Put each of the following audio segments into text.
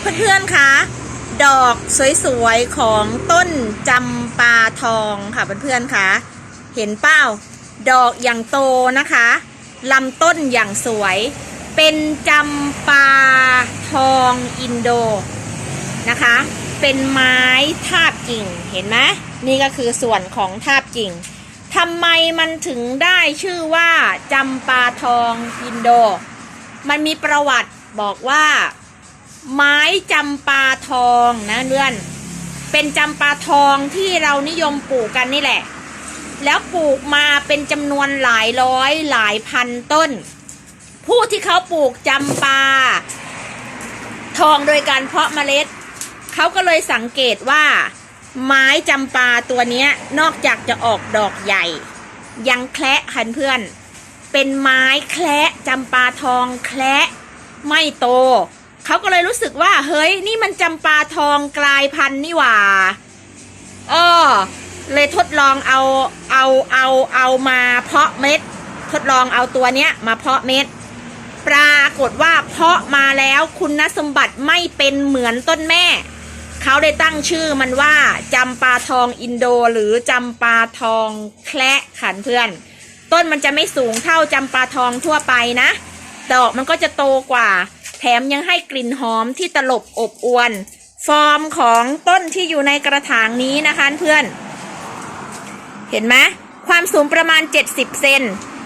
เพื่อนๆคะดอกสวยๆของต้นจำปาทองค่ะเพื่อนๆคะเห็นเป้าดอกอย่างโตนะคะลำต้นอย่างสวย เป็นจำปาทองอินโดนะคะ เป็นไม้ทาบกิ่งเห็นไหมนี่ก็คือส่วนของทาบกิ่งทำไมมันถึงได้ชื่อว่าจำปาทองอินโด มันมีประวัติบอกว่า ไม้จำปาทองนะเพื่อน เป็นจำปาทองที่เรานิยมปลูกกันนี่แหละ แล้วปลูกมาเป็นจำนวนหลายร้อยหลายพันต้น ผู้ที่เขาปลูกจำปา ทองโดยการเพาะเมล็ด เขาก็เลยสังเกตว่า ไม้จำปาตัวนี้นอกจากจะออกดอกใหญ่ ยังแคละคันเพื่อน เป็นไม้แคละจำปาทองแคละไม่โต เขาก็เลยรู้สึกว่า เฮ้ย นี่มันจำปาทองกลายพันธุ์นี่หว่าอ้อเลยทดลองเอาเอาเอาเอามาเพาะเม็ด ทดลองเอาตัวเนี้ยมาเพาะเม็ด ปรากฏว่าเพาะมาแล้วคุณสมบัติไม่เป็นเหมือนต้นแม่ เขาได้ตั้งชื่อมันว่าจำปาทองอินโดหรือจำปาทองแคละขันเพื่อน ต้นมันจะไม่สูงเท่าจำปาทองทั่วไปนะดอกมันก็จะโตกว่า แถมยังให้กลิ่นหอมที่ตลบอบอวน ฟอร์มของต้นที่อยู่ในกระถางนี้นะคะเพื่อน เห็นไหมความสูงประมาณ 70 เซน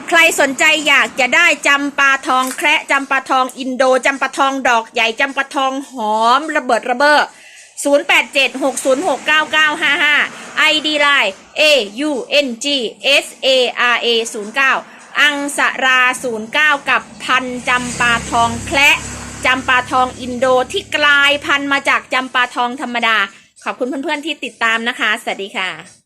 ใครสนใจอยากจะได้จำปาทองแคระจำปาทองอินโดจำปาทองดอกใหญ่จำปาทองหอมระเบิดระเบ้อ0876069955 ID Line A U N G S A R A 09อังสรา 09 กับพันจำปาทองแคละ จำปาทองอินโดที่กลายพันธุ์มาจากจำปาทองธรรมดา ขอบคุณเพื่อนๆที่ติดตามนะคะ สวัสดีค่ะ